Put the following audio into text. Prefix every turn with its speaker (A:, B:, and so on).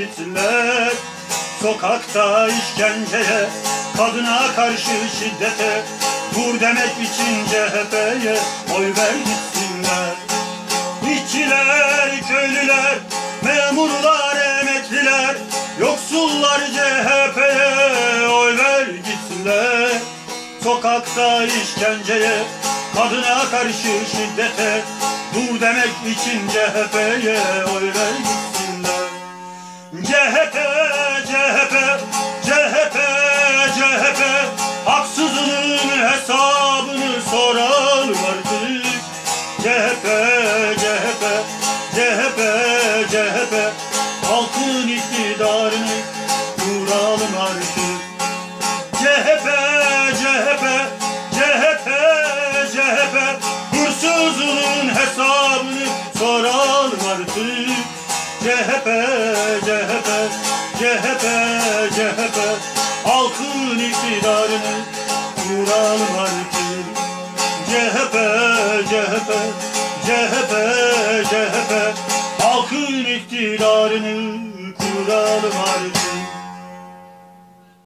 A: gitsinler. Sokakta işkenceye Kadına karşı şiddete. Vur demek için CHP'ye Oy ver gitsinler. İşçiler, köylüler Memurlar, emekliler. Yoksullar CHP'ye Oy ver gitsinler. Sokakta işkenceye Kadına karşı şiddete Dur demek için CHP'ye oy ver gitsinler CHP, CHP, CHP, CHP Haksızlığın hesabını soralım artık CHP, CHP, CHP, CHP Halkın iktidarını Hırsızlığın hesabını soralım artık CHP, CHP, CHP, CHP Halkın iktidarını kuralım artık CHP, CHP, CHP, CHP Halkın iktidarını kuralım artık